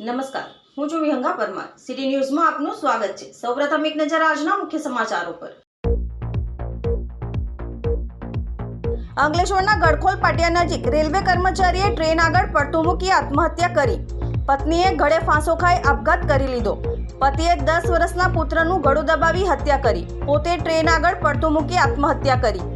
નમસ્કાર. હું છું વિહંગા પરમાર. સિટી ન્યૂઝમાં આપનું સ્વાગત છે. સૌપ્રથમ એક નજર આજના મુખ્ય સમાચારો પર. અંકલેશ્વરના ગડખોલ પાટિયા નજીક રેલવે કર્મચારીએ ટ્રેન આગળ પડતું મૂકી આત્મહત્યા કરી. પત્નીએ ગળે ફાંસો ખાઈ આપઘાત કરી લીધો. પતિએ દસ વર્ષના પુત્રનું ગળું દબાવી હત્યા કરી. પોતે ટ્રેન આગળ પડતું મૂકી આત્મહત્યા કરી.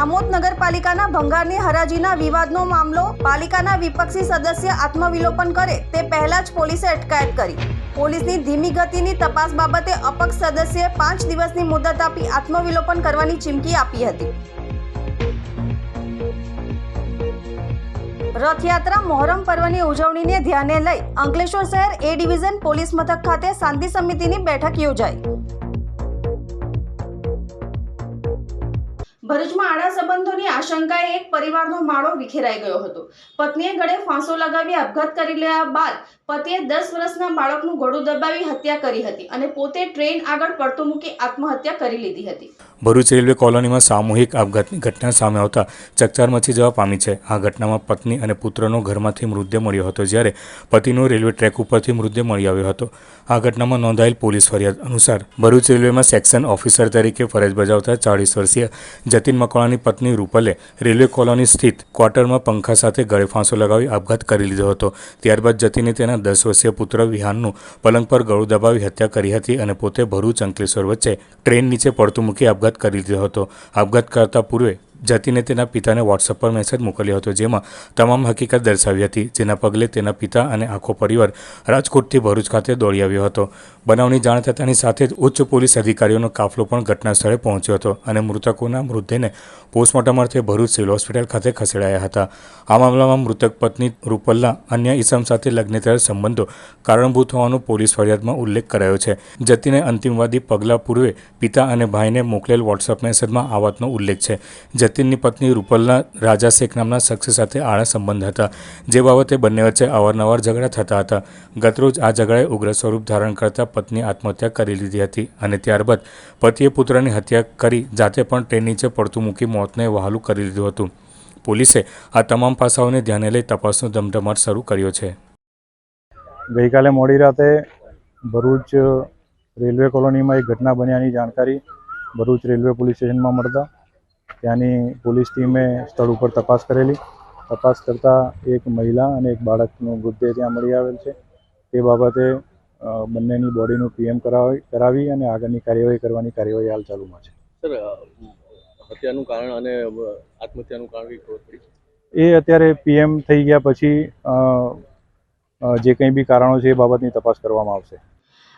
આમોદ નગરપાલિકાના ભંગારની હરાજીના વિવાદનો મામલો પાલિકાના વિપક્ષી સદસ્ય આત્મવિલોપન કરે તે પહેલા જ પોલીસે અટકાયત કરી. પોલીસની ધીમી ગતિની તપાસ બાબતે અપક્ષ સદસ્યએ પાંચ દિવસની મુદત આપી આત્મવિલોપન કરવાની ચીમકી આપી હતી. રથયાત્રા મોહરમ પર્વની ઉજવણીને ધ્યાને લઈ અંકલેશ્વર શહેર એ ડિવિઝન પોલીસ મથક ખાતે શાંતિ સમિતિની બેઠક યોજાઈ. ભરૂચમાં આડા સંબંધોની આશંકાએ એક પરિવારનો માળો વિખેરાઈ ગયો હતો. પત્નીએ ગળે ફાંસો લગાવી આપઘાત કરી લેવા બાદ પતિએ દસ વર્ષના બાળકનું ગળું દબાવી હત્યા કરી હતી અને પોતે ટ્રેન આગળ પડતો મૂકી આત્મહત્યા કરી લીધી હતી. ભરૂચ રેલવે કોલોનીમાં સામૂહિક આપઘાતની ઘટના સામે આવતા ચકચાર મચી જવા પામી છે. આ ઘટનામાં પત્ની અને પુત્રનો ઘરમાંથી મૃતદેહ મળ્યો હતો, જ્યારે પતિનો રેલવે ટ્રેક ઉપરથી મૃતદેહ મળી આવ્યો હતો. આ ઘટનામાં નોંધાયેલ પોલીસ ફરિયાદ અનુસાર ભરૂચ રેલવેમાં સેક્શન ઓફિસર તરીકે ફરજ બજાવતા ચાળીસ વર્ષીય જતીન મકવાણાની પત્ની રૂપલે રેલવે કોલોની સ્થિત ક્વાર્ટરમાં પંખા સાથે ગળે ફાંસો લગાવી આપઘાત કરી લીધો હતો. ત્યારબાદ જતીને તેના દસ વર્ષીય પુત્ર વિહાનનું પલંગ પર ગળું દબાવી હત્યા કરી હતી અને પોતે ભરૂચ અંકલેશ્વર વચ્ચે ટ્રેન નીચે પડતું મૂકી આપઘાત કરી લીધો હતો. આપઘાત કરતા પૂર્વે જતીને તેના પિતાને વોટ્સઅપ પર મેસેજ મોકલ્યો હતો, જેમાં તમામ હકીકત દર્શાવી હતી, જેના પગલે તેના પિતા અને આખો પરિવાર રાજકોટથી ભરૂચ ખાતે દોડી આવ્યો હતો. બનાવની જાણ થતાની સાથે જ ઉચ્ચ પોલીસ અધિકારીઓનો કાફલો પણ ઘટના સ્થળે પહોંચ્યો હતો અને મૃતકોના મૃતદેહને પોસ્ટમોર્ટમ અર્થે ભરૂચ સિવિલ હોસ્પિટલ ખાતે ખસેડાયા હતા. આ મામલામાં મૃતક પત્ની રૂપલ્લા અન્ય ઈસમ સાથે લગ્નેતર સંબંધો કારણભૂત હોવાનો પોલીસ ફરિયાદમાં ઉલ્લેખ કરાયો છે. જતીને અંતિમવાદી પગલાં પૂર્વે પિતા અને ભાઈને મોકલેલ વોટ્સઅપ મેસેજમાં આ વાતનો ઉલ્લેખ છે. જતીનની પત્ની રૂપલના રાજા શેખ નામના શખ્સ સાથે આળા સંબંધ હતા. જે બાબતે બંને વચ્ચે અવારનવાર ઝઘડા થતા હતા. ગતરોજ આ ઝઘડાએ ઉગ્ર સ્વરૂપ ધારણ કરતા પત્ની આત્મહત્યા કરી લીધી હતી અને ત્યારબાદ પતિએ પુત્રની હત્યા કરી જાતે પણ ટ્રેન નીચે પડતું મૂકી મોતને વહાલું કરી લીધું હતું. પોલીસે આ તમામ પાસાઓને ધ્યાને લઈ તપાસનો ધમધમાટ શરૂ કર્યો છે. ગઈકાલે મોડી રાતે ભરૂચ રેલવે કોલોનીમાં એક ઘટના બન્યાની જાણકારી ભરૂચ રેલવે પોલીસ સ્ટેશનમાં મળતા ત્યાંની પોલીસ ટીમે સ્થળ ઉપર તપાસ કરેલી. તપાસ કરતાં એક મહિલા અને એક બાળકનું મૃતદેહ ત્યાં મળી આવેલ છે. તે બાબતે બંનેની બોડીનું પીએમ કરાવી કરાવી અને આગળની કાર્યવાહી કરવાની કાર્યવાહી હાલ ચાલુમાં છે. સર હત્યાનું કારણ અને આત્મહત્યાનું કારણ કંઈ ખબર પડી? એ અત્યારે પીએમ થઈ ગયા પછી જે કંઈ બી કારણો છે એ બાબતની તપાસ કરવામાં આવશે.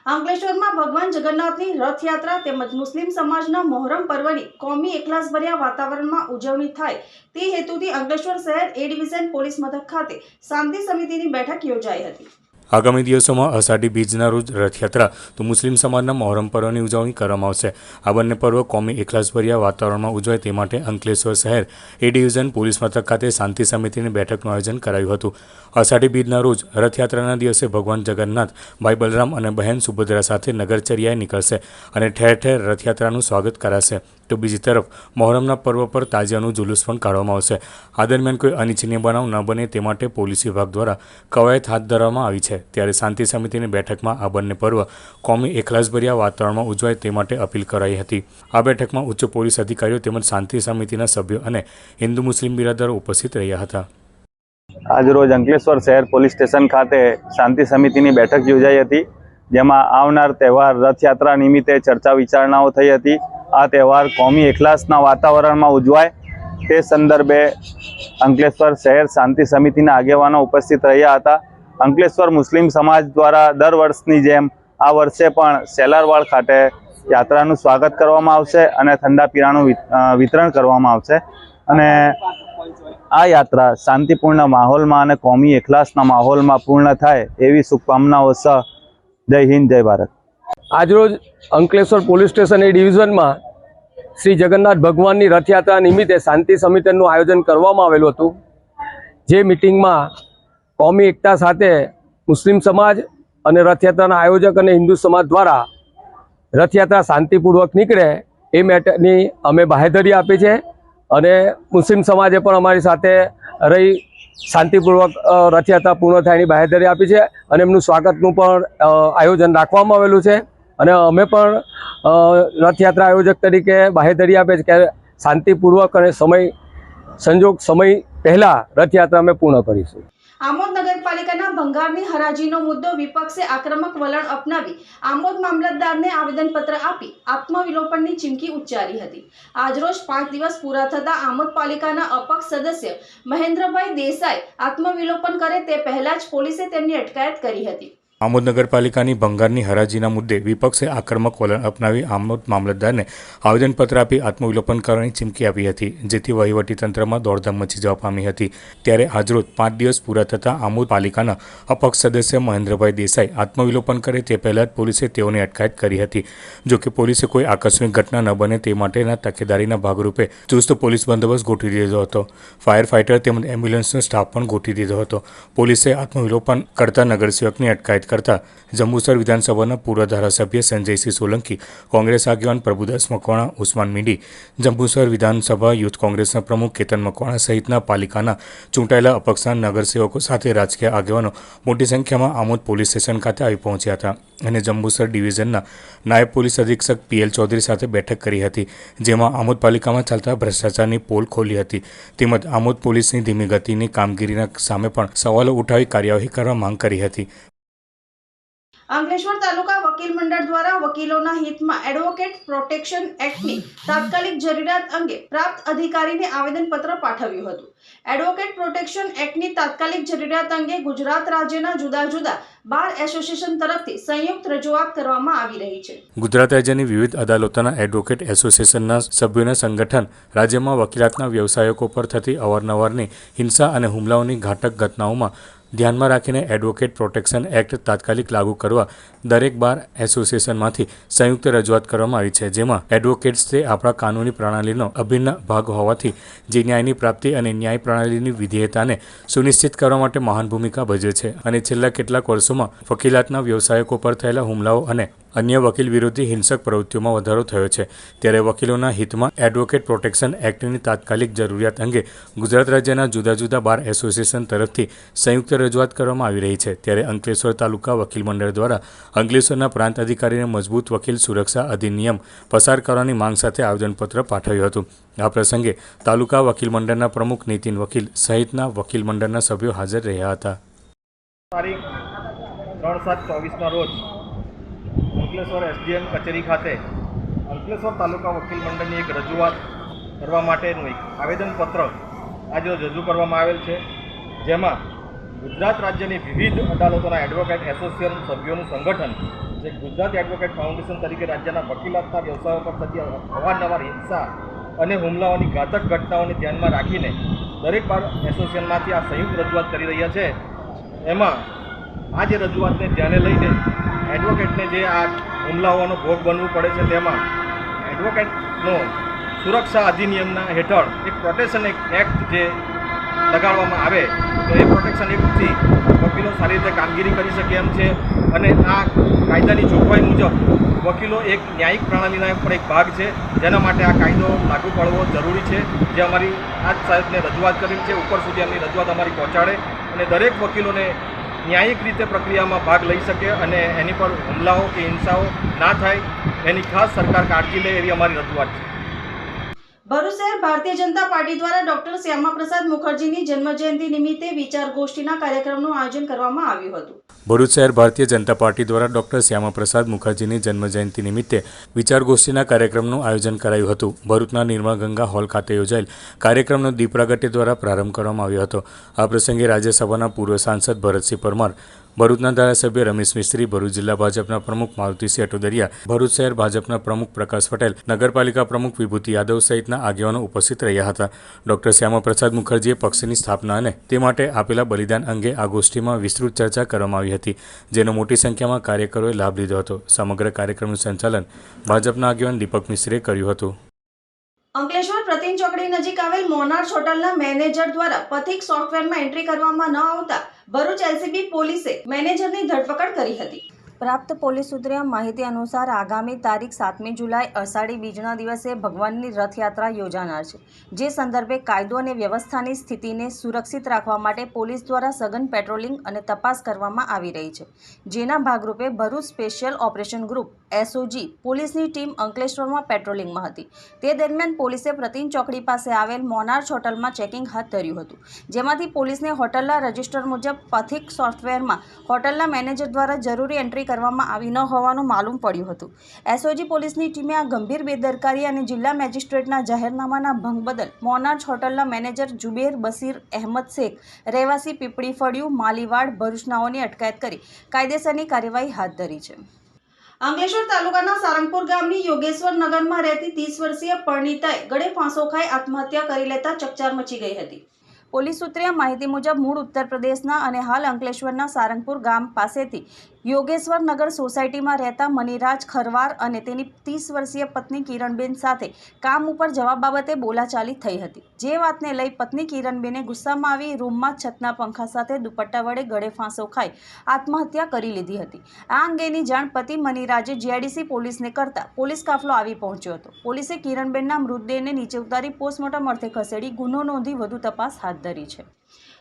અંકલેશ્વરમાં ભગવાન જગન્નાથની રથયાત્રા તેમજ મુસ્લિમ સમાજના મોહરમ પર્વની કોમી એકલાસભર્યા વાતાવરણમાં ઉજવણી થાય તે હેતુથી અંકલેશ્વર શહેર એ ડિવિઝન પોલીસ મથક ખાતે શાંતિ સમિતિની બેઠક યોજાઈ હતી. આગામી દિવસોમાં અષાઢી બીજના રોજ રથયાત્રા તો મુસ્લિમ સમાજના મોહરમ પર્વની ઉજવણી કરવામાં આવશે. આ બંને પર્વ કોમી એકલાસભર્યા વાતાવરણમાં ઉજવાય તે માટે અંકલેશ્વર શહેર એ ડિવિઝન પોલીસ મથક ખાતે શાંતિ સમિતિની બેઠકનું આયોજન કરાયું હતું. અષાઢી બીજના રોજ રથયાત્રાના દિવસે ભગવાન જગન્નાથ, ભાઈ બલરામ અને બહેન સુભદ્રા સાથે નગરચર્યાએ નીકળશે અને ઠેર ઠેર રથયાત્રાનું સ્વાગત કરાશે. તો બીજી તરફ મહોરમના પર્વ પર તાજિયાનું જુલુસ પણ કાઢવામાં આવશે. આ દરમિયાન કોઈ અનિચ્છનીય બનાવ ન બને તે માટે પોલીસ વિભાગ દ્વારા કવાયત હાથ ધરવામાં આવી છે. ત્યારે શાંતિ સમિતિની બેઠકમાં આ બંને પર્વ કોમી એખલાસભર્યા વાતાવરણમાં ઉજવાય તે માટે અપીલ કરાઈ હતી. આ બેઠકમાં ઉચ્ચ પોલીસ અધિકારીઓ તેમજ શાંતિ સમિતિના સભ્યો અને હિન્દુ મુસ્લિમ બિરાદરો ઉપસ્થિત રહ્યા હતા. આજરોજ અંકલેશ્વર શહેર પોલીસ સ્ટેશન ખાતે શાંતિ સમિતિની બેઠક યોજાઈ હતી, જેમાં આવનાર તહેવાર રથયાત્રા નિમિત્તે ચર્ચા વિચારણાઓ થઈ હતી. આ તહેવાર કોમી એકલાસના વાતાવરણમાં ઉજવાય. તે સંદર્ભે અંકલેશ્વર શહેર શાંતિ સમિતિના આગેવાનો ઉપસ્થિત રહ્યા હતા. અંકલેશ્વર મુસ્લિમ સમાજ દ્વારા દર વર્ષની જેમ આ વર્ષે પણ સેલારવાડ ખાતે યાત્રાનું સ્વાગત કરવામાં આવશે અને ઠંડા પીણાનું વિતરણ કરવામાં આવશે. અને આ યાત્રા શાંતિપૂર્ણ માહોલમાં અને કોમી એકલાસના માહોલમાં પૂર્ણ થાય એવી શુભકામનાઓ સહ જય હિન્દ, જય ભારત. આજરોજ અંકલેશ્વર પોલીસ સ્ટેશન એ ડિવિઝનમાં શ્રી જગન્નાથ ભગવાનની રથયાત્રા નિમિત્તે શાંતિ સમિતિનું આયોજન કરવામાં આવેલું હતું. જે મિટિંગમાં કોમી એકતા સાથે મુસ્લિમ સમાજ અને રથયાત્રાના આયોજક અને હિન્દુ સમાજ દ્વારા રથયાત્રા શાંતિપૂર્વક નીકળે એ મેટરની અમે બાહેધરી આપી છે અને મુસ્લિમ સમાજે પણ અમારી સાથે રહી શાંતિપૂર્વક રથયાત્રા પૂર્ણ થાય એની બાહેધરી આપી છે અને એમનું સ્વાગતનું પણ આયોજન રાખવામાં આવેલું છે. અને અમે પણ રથયાત્રા આયોજક તરીકે બાહેધરી આપે છે કે શાંતિપૂર્વક અને સમય, સંજોગ સમય પહેલાં રથયાત્રા અમે પૂર્ણ કરીશું. આમોદ નગરપાલિકાના ભંગારની હરાજીનો મુદ્દો વિપક્ષે આક્રમક વલણ અપનાવી આમોદ મામલતદારને આવેદનપત્ર આપી આત્મવિલોપનની ચીમકી ઉચ્ચારી હતી. આજરોજ પાંચ દિવસ પૂરા થતા આમોદ પાલિકાના અપક્ષ સદસ્ય મહેન્દ્રભાઈ દેસાઈ આત્મવિલોપન કરે તે પહેલા જ પોલીસે તેમની અટકાયત કરી હતી. આમોદ નગરપાલિકાની ભંગારની હરાજીના મુદ્દે વિપક્ષે આક્રમક વલણ અપનાવી આમોદ મામલતદારને આવેદનપત્ર આપી આત્મવિલોપન કરવાની ચીમકી આપી હતી, જેથી વહીવટીતંત્રમાં દોડધામ મચી જવા પામી હતી. ત્યારે આજરોજ પાંચ દિવસ પૂરા થતાં આમોદ પાલિકાના અપક્ષ સદસ્ય મહેન્દ્રભાઈ દેસાઈ આત્મવિલોપન કરે તે પહેલાં જ પોલીસે તેઓની અટકાયત કરી હતી. જો કે પોલીસે કોઈ આકસ્મિક ઘટના ન બને તે માટેના તકેદારીના ભાગરૂપે ચુસ્ત પોલીસ બંદોબસ્ત ગોઠવી દીધો હતો. ફાયર ફાઇટર તેમજ એમ્બ્યુલન્સનો સ્ટાફ પણ ગોઠવી દીધો હતો. પોલીસે આત્મવિલોપન કરતા નગરસેવકની અટકાયત કરતા જંબુસર વિધાનસભાના પૂર્વ ધારાસભ્ય સંજયસિંહ સોલંકી, કોંગ્રેસ આગેવાન પ્રભુદાસ મકવાણા, ઉસ્માન મીડી, જંબુસર વિધાનસભા યુથ કોંગ્રેસના પ્રમુખ કેતન મકવાણા સહિતના પાલિકાના ચૂંટાયેલા અપક્ષના નગરસેવકો સાથે રાજકીય આગેવાનો મોટી સંખ્યામાં આમોદ પોલીસ સ્ટેશન ખાતે આવી પહોંચ્યા હતા અને જંબુસર ડિવિઝનના નાયબ પોલીસ અધિક્ષક પીએલ ચૌધરી સાથે બેઠક કરી હતી, જેમાં આમોદ પાલિકામાં ચાલતા ભ્રષ્ટાચારની પોલ ખોલી હતી. તેમજ આમોદ પોલીસની ધીમી ગતિની કામગીરીના સામે પણ સવાલો ઉઠાવી કાર્યવાહી કરવા માંગ કરી હતી. અંકલેશ્વર તાલુકા વકીલ મંડળ દ્વારા વકીલોના હિતમાં એડવોકેટ પ્રોટેક્શન એક્ટની તાત્કાલિક જરૂરિયાત અંગે પ્રાપ્ત અધિકારીને આવેદનપત્ર પાઠવ્યું હતું. એડવોકેટ પ્રોટેક્શન એક્ટની તાત્કાલિક જરૂરિયાત અંગે ગુજરાત રાજ્યના જુદા જુદા બાર એસોસિએશન તરફથી સંયુક્ત રજૂઆત કરવામાં આવી રહી છે. ગુજરાત રાજ્યની વિવિધ અદાલતોના એડવોકેટ એસોસિએશનના સભ્યોના સંગઠન રાજ્યમાં વકીલાતના વ્યવસાયકો પર થતી અવારનવારની હિંસા અને હુમલાઓની ઘાતક ઘટનાઓમાં ધ્યાનમાં રાખીને એડવોકેટ પ્રોટેક્શન એક્ટ તાત્કાલિક લાગુ કરવા દરેક બાર એસોસિએશનમાંથી સંયુક્ત રજૂઆત કરવામાં આવી છે, જેમાં એડવોકેટ્સ તે આપણા કાનૂની પ્રણાલીનો અભિન્ન ભાગ હોવાથી જે ન્યાયની પ્રાપ્તિ અને ન્યાય પ્રણાલીની વિધેયતાને સુનિશ્ચિત કરવા માટે મહાન ભૂમિકા ભજવે છે. અને છેલ્લા કેટલાક વર્ષોમાં વકીલાતના વ્યવસાયકો પર થયેલા હુમલાઓ અને અન્ય વકીલ વિરોધી હિંસક પ્રવૃત્તિઓમાં વધારો થયો છે. ત્યારે વકીલોના હિતમાં એડવોકેટ પ્રોટેક્શન એક્ટની તાત્કાલિક જરૂરિયાત અંગે ગુજરાત રાજ્યના જુદા જુદા બાર એસોસિએશન તરફથી સંયુક્ત રજૂઆત કરવામાં આવી રહી છે. ત્યારે અંકલેશ્વર તાલુકા વકીલ મંડળ દ્વારા અંકલેશ્વરના પ્રાંત અધિકારીને મજબૂત વકીલ સુરક્ષા અધિનિયમ પસાર કરવાની માંગ સાથે આવેદનપત્ર પાઠવ્યું હતું. આ પ્રસંગે તાલુકા વકીલ મંડળના પ્રમુખ નીતિન વકીલ સહિતના વકીલ મંડળના સભ્યો હાજર રહ્યા હતા. તારીખ ત્રણ સાત ચોવીસના રોજ અંકલેશ્વર એસડીએમ કચેરી ખાતે અંકલેશ્વર તાલુકા વકીલ મંડળની એક રજૂઆત કરવા માટેનું એક આવેદનપત્ર આજે રજૂ કરવામાં આવેલ છે. જેમાં ગુજરાત રાજ્યની વિવિધ અદાલતોના એડવોકેટ એસોસિએશન સભ્યોનું સંગઠન જે ગુજરાત એડવોકેટ ફાઉન્ડેશન તરીકે રાજ્યના વકીલાતના વ્યવસાયો પર થતી અવારનવાર હિંસા અને હુમલાઓની ઘાતક ઘટનાઓને ધ્યાનમાં રાખીને દરેક બાર એસોસિએશનમાંથી આ સંયુક્ત રજૂઆત કરી રહ્યા છે. એમાં આ જે રજૂઆતને ધ્યાને લઈને એડવોકેટને જે આ હુમલાઓનો ભોગ બનવું પડે છે તેમાં એડવોકેટનો સુરક્ષા અધિનિયમના હેઠળ એક પ્રોટેક્શન એક્ટ જે લગાડવામાં આવે, તો એ પ્રોટેક્શન એક્ટથી વકીલો સારી રીતે કામગીરી કરી શકે એમ છે અને આ કાયદાની જોગવાઈ મુજબ વકીલો એક ન્યાયિક પ્રણાલીના પણ એક ભાગ છે. જેના માટે આ કાયદો લાગુ પડવો જરૂરી છે. જે અમારી આજ સાહેબને રજૂઆત કરી છે, ઉપર સુધી એમની રજૂઆત અમારી પહોંચાડે અને દરેક વકીલોને ન્યાયિક રીતે પ્રક્રિયામાં ભાગ લઈ શકે અને એની પર હુમલાઓ કે હિંસાઓ ના થાય, એની ખાસ સરકાર કાળજી લે એવી અમારી રજૂઆત છે. ભરૂચ શહેર ભારતીય જનતા પાર્ટી દ્વારા ડોક્ટર શ્યામાપ્રસાદ મુખર્જીની જન્મજયંતિ નિમિત્તે વિચાર ગોષ્ઠીના કાર્યક્રમનું આયોજન કરવામાં આવ્યું હતું. ભરૂચ શહેર ભારતીય જનતા પાર્ટી દ્વારા ડોક્ટર શ્યામાપ્રસાદ મુખર્જીની જન્મજયંતિ નિમિત્તે વિચાર ગોષ્ઠીના કાર્યક્રમનું આયોજન કરાયું હતું. ભરૂચના નિર્મળ ગંગા હોલ ખાતે યોજાયેલ કાર્યક્રમનો દીપ પ્રાગટ્ય દ્વારા પ્રારંભ કરવામાં આવ્યો હતો. આ પ્રસંગે રાજ્યસભાના પૂર્વ સાંસદ ભરતસિંહ પરમાર ભરૂચના ધારાસભ્ય રમેશ મિસ્ત્રી, ભરૂચ જિલ્લા ભાજપના પ્રમુખ મારુતિસિંહ અટોદરિયા, ભરૂચ શહેર ભાજપના પ્રમુખ પ્રકાશ પટેલ, નગરપાલિકા પ્રમુખ વિભૂતિ યાદવ સહિતના આગેવાનો ઉપસ્થિત રહ્યા હતા. ડોક્ટર શ્યામાપ્રસાદ મુખર્જીએ પક્ષની સ્થાપના અને તે માટે આપેલા બલિદાન અંગે આ ગોષ્ઠીમાં વિસ્તૃત ચર્ચા કરવામાં આવી હતી, જેનો મોટી સંખ્યામાં કાર્યકરોએ લાભ લીધો હતો. સમગ્ર કાર્યક્રમનું સંચાલન ભાજપના આગેવાન દીપક મિશ્રે કર્યું હતું. અંકલેશ્વર પ્રતિમ ચોકડી નજીક આવેલ મોનાર હોટલના મેનેજર દ્વારા પથિક સોફ્ટવેરમાં એન્ટ્રી કરવામાં ન આવતા ભરૂચ એલસીબી પોલીસે મેનેજરની ધરપકડ કરી હતી. પ્રાપ્ત પોલીસ સૂત્રે માહિતી અનુસાર, આગામી તારીખ સાતમી જુલાઈ, અષાઢી બીજના દિવસે ભગવાનની રથયાત્રા યોજાનાર છે, જે સંદર્ભે કાયદો અને વ્યવસ્થાની સ્થિતિને સુરક્ષિત રાખવા માટે પોલીસ દ્વારા સઘન પેટ્રોલિંગ અને તપાસ કરવામાં આવી રહી છે. જેના ભાગરૂપે Bharuch special operation group, SOG, પોલીસની ટીમ અંકલેશ્વરમાં પેટ્રોલિંગમાં હતી. તે દરમિયાન પોલીસે પ્રતિન ચોકડી પાસે આવેલ મોનાર્ચ હોટલમાં ચેકિંગ હાથ ધર્યું હતું. જેમાંથી પોલીસને હોટલના રજિસ્ટર મુજબ પથિક સોફ્ટવેરમાં હોટલના મેનેજર દ્વારા જરૂરી એન્ટ્રી કરવામાં આવી ન હોવાનું માલુમ પડ્યું હતું. એસઓજી પોલીસની ટીમે આ ગંભીર બેદરકારી અને જિલ્લા મેજિસ્ટ્રેટના જાહેરનામાના ભંગ બદલ મોનાર્ચ હોટલના મેનેજર જુબેર બસીર અહેમદ શેખ રહેવાસી પીપળી ફળિયું માલીવાડ ભરૂચનાઓની અટકાયત કરી કાયદેસરની કાર્યવાહી હાથ ધરી છે. અંકલેશ્વર તાલુકાના સારંગપુર ગામની યોગેશ્વર નગરમાં રહેતી ત્રીસ વર્ષીય પરણિતાએ ગળે ફાંસો ખાઈ આત્મહત્યા કરી લેતા ચકચાર મચી ગઈ હતી. પોલીસ સૂત્રે માહિતી મુજબ મૂળ ઉત્તર પ્રદેશના અને હાલ અંકલેશ્વરના સારંગપુર ગામ પાસેથી યોગેશ્વર નગર સોસાયટીમાં રહેતા મનીરાજ ખરવાર અને તેની ત્રીસ વર્ષીય પત્ની કિરણબેન સાથે કામ ઉપર જવા બાબતે બોલાચાલી થઈ હતી. જે વાતને લઈ પત્ની કિરણબેને ગુસ્સામાં આવી રૂમમાં છતના પંખા સાથે દુપટ્ટા વડે ગળે ફાંસો ખાઈ આત્મહત્યા કરી લીધી હતી. આ અંગેની જાણ પતિ મનીરાજે જીઆઈડીસી પોલીસને કરતા પોલીસ કાફલો આવી પહોંચ્યો હતો. પોલીસે કિરણબેનના મૃતદેહને નીચે ઉતારી પોસ્ટમોર્ટમ અર્થે ખસેડી ગુનો નોંધી વધુ તપાસ હાથ ધરી છે.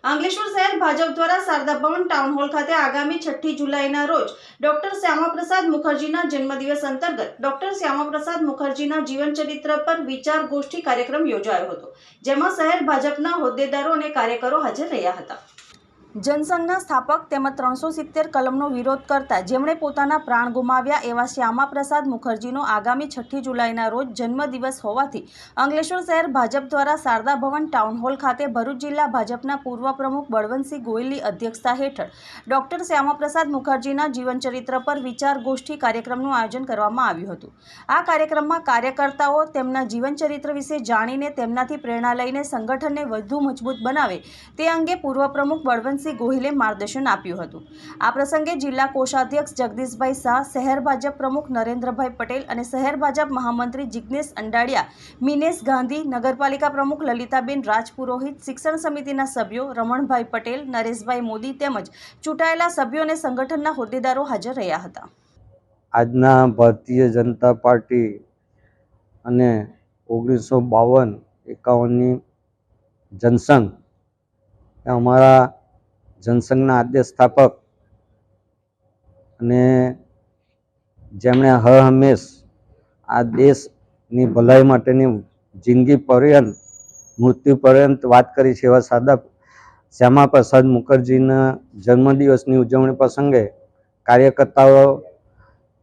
અંકલેશ્વર શહેર ભાજપ દ્વારા શારદા ભવન ટાઉન હોલ ખાતે આગામી છઠ્ઠી જુલાઈના રોજ ડોક્ટર શ્યામાપ્રસાદ મુખર્જીના જન્મદિવસ અંતર્ગત ડોક્ટર શ્યામાપ્રસાદ મુખર્જીના જીવન ચરિત્ર પર વિચાર ગોષ્ઠી કાર્યક્રમ યોજાયો હતો, જેમાં શહેર ભાજપના હોદ્દેદારો અને કાર્યકરો હાજર રહ્યા હતા. જનસંઘના સ્થાપક તેમજ ત્રણસો સિત્તેર કલમનો વિરોધ કરતા જેમણે પોતાના પ્રાણ ગુમાવ્યા એવા શ્યામાપ્રસાદ મુખર્જીનો આગામી છઠ્ઠી જુલાઈના રોજ જન્મદિવસ હોવાથી અંગલેશ્વર શહેર ભાજપ દ્વારા શારદા ભવન ટાઉન હોલ ખાતે ભરૂચ જિલ્લા ભાજપના પૂર્વ પ્રમુખ બળવંતસિંહ ગોયલની અધ્યક્ષતા હેઠળ ડોક્ટર શ્યામાપ્રસાદ મુખર્જીના જીવનચરિત્ર પર વિચાર ગોષ્ઠી કાર્યક્રમનું આયોજન કરવામાં આવ્યું હતું. આ કાર્યક્રમમાં કાર્યકર્તાઓ તેમના જીવનચરિત્ર વિશે જાણીને તેમનાથી પ્રેરણા લઈને સંગઠનને વધુ મજબૂત બનાવે તે અંગે પૂર્વ પ્રમુખ બળવંતસિંહ ગોહિલે માર્ગદર્શન આપ્યું હતું. આ પ્રસંગે જિલ્લા કોષાધ્યક્ષ જગદીશભાઈ શાહ, શહેર ભાજપ પ્રમુખ નરેન્દ્રભાઈ પટેલ અને શહેર ભાજપ મહામંત્રી જિજ્ઞેશ અંડાડિયા, મિનેશ ગાંધી, નગરપાલિકા પ્રમુખ લલિતાબેન રાજપુરોહિત, શિક્ષણ સમિતિના સભ્યો રમણભાઈ પટેલ, નરેશભાઈ મોદી તેમજ ચૂંટાયેલા સભ્યો અને સંગઠનના હોદ્દેદારો હાજર રહ્યા હતા. આજના ભારતીય જનતા પાર્ટી અને ઓગણીસો બાવન એકાવનની જનસંઘ અમારા જનસંઘના આદ્ય સ્થાપક અને જેમણે હર હંમેશ આ દેશની ભલાઈ માટેની જિંદગી પર્યંત, મૃત્યુ પર્યંત વાત કરી છે એવા સાદા શ્યામા પ્રસાદ મુખર્જીના જન્મદિવસની ઉજવણી પ્રસંગે કાર્યકર્તાઓ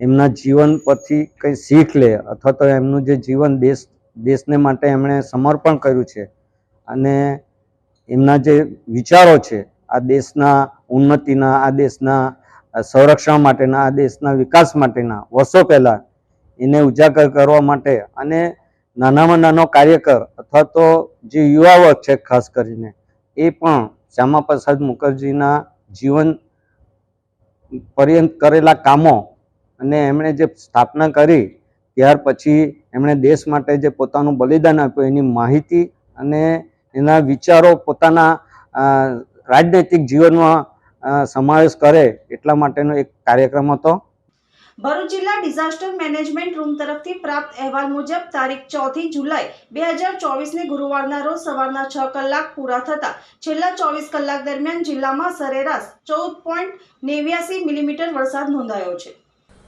એમના જીવન પરથી કંઈ શીખ લે અથવા તો એમનું જે જીવન દેશ, દેશને માટે એમણે સમર્પણ કર્યું છે અને એમના જે વિચારો છે આ દેશના ઉન્નતિના, આ દેશના સંરક્ષણ માટેના, આ દેશના વિકાસ માટેના વર્ષો પહેલાં એને ઉજાગર કરવા માટે અને નાનામાં નાનો કાર્યકર અથવા તો જે યુવા વર્ગ છે, ખાસ કરીને, એ પણ શ્યામા પ્રસાદ મુખર્જીના જીવન પર્યંત કરેલા કામો અને એમણે જે સ્થાપના કરી, ત્યાર પછી એમણે દેશ માટે જે પોતાનું બલિદાન આપ્યું એની માહિતી અને એના વિચારો પોતાના રાજનૈતિક જીવનમાં સમાવેશ કરે એટલા માટેનો એક કાર્યક્રમ હતો. ભરૂચ જિલ્લા ડિઝાસ્ટર મેનેજમેન્ટ રૂમ તરફથી પ્રાપ્ત અહેવાલ મુજબ તારીખ ચોથી જુલાઈ બે હજાર ચોવીસને ગુરુવારના રોજ સવારના છ કલાક પૂરા થતા. છેલ્લા ચોવીસ કલાક દરમિયાન જિલ્લામાં સરેરાશ ચૌદ પોઈન્ટ નેવ્યાસી મિલીમીટર વરસાદ નોંધાયો છે.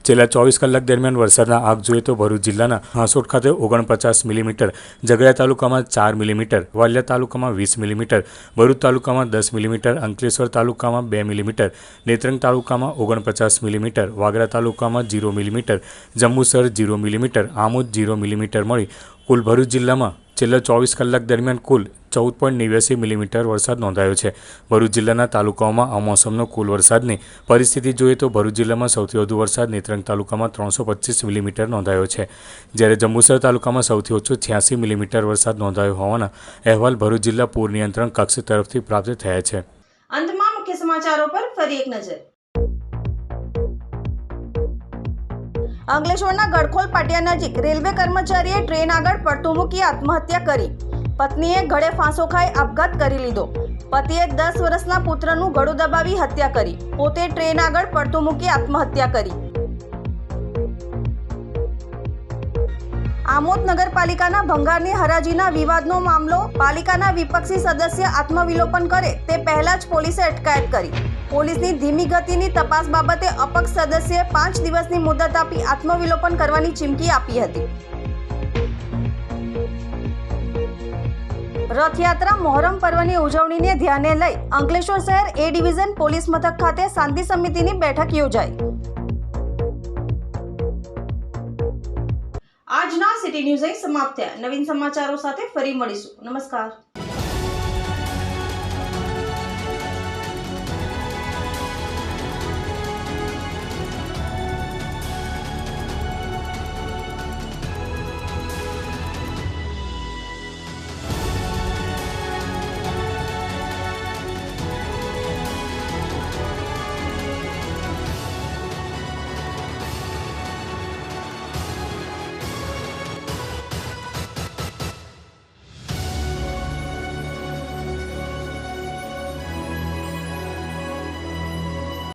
છેલ્લા ચોવીસ કલાક દરમિયાન વરસાદના આંક જોઈએ તો ભરૂચ જિલ્લાના હાંસોટ ખાતે ઓગણપચાસ મિલીમીટર ઝઘડા તાલુકામાં ચાર મિલીમીટર, વાલિયા તાલુકામાં વીસ મિલીમીટર, ભરૂચ તાલુકામાં દસ મિલીમીટર, અંકલેશ્વર તાલુકામાં બે મિલીમીટર, નેત્રંગ તાલુકામાં ઓગણપચાસ મિલીમીટર, વાગરા તાલુકામાં zero millimetre, Jambusar zero millimetre, Amod zero millimetre મળી કુલ ભરૂચ જિલ્લામાં છેલ્લા ચોવીસ કલાક દરમિયાન કુલ ચૌદ પોઈન્ટ નેવ્યાસી મિલીમીટર વરસાદ નોંધાયો છે. ભરૂચ જિલ્લાના તાલુકાઓમાં આ મોસમનો કુલ વરસાદની પરિસ્થિતિ જોઈએ તો ભરૂચ જિલ્લામાં સૌથી વધુ વરસાદ નેત્રંગ તાલુકામાં ત્રણસો પચીસ મિલીમીટર નોંધાયો છે. જ્યારે જંબુસર તાલુકામાં સૌથી ઓછો છ્યાસી મિલીમીટર વરસાદ નોંધાયો હોવાના અહેવાલ ભરૂચ જિલ્લા પૂર નિયંત્રણ કક્ષ તરફથી પ્રાપ્ત થયા છે. અંતમાં મુખ્ય સમાચારો પર ફરી એક નજર. અંકલેશ્વરના ગડખોલ પાટિયા નજીક રેલવે કર્મચારીએ ટ્રેન આગળ પડતું મૂકી આત્મહત્યા કરી. પત્નીએ ગળે ફાંસો ખાઈ આપઘાત કરી લીધો. પતિએ દસ વર્ષના પુત્રનું ગળું દબાવી હત્યા કરી. પોતે ટ્રેન આગળ પડતું મૂકી આત્મહત્યા કરી. આમોદ નગરપાલિકાના ભંગારની હરાજીના વિવાદનો મામલો પાલિકાના વિપક્ષી સદસ્ય આત્મવિલોપન કરે તે પહેલા જ પોલીસે અટકાયત કરી. પોલીસની ધીમી ગતિની તપાસ બાબતે અપક્ષ સદસ્યએ પાંચ દિવસની મુદત આપી આત્મવિલોપન કરવાની ચીમકી આપી હતી. રથયાત્રા મોહરમ પર્વની ઉજવણીને ધ્યાને લઈ અંકલેશ્વર શહેર એ ડિવિઝન પોલીસ મથક ખાતે શાંતિ સમિતિની બેઠક યોજાઈ. આજના ન્યૂઝ અહીં સમાપ્ત થયા. નવીન સમાચારો સાથે ફરી મળીશું. નમસ્કાર.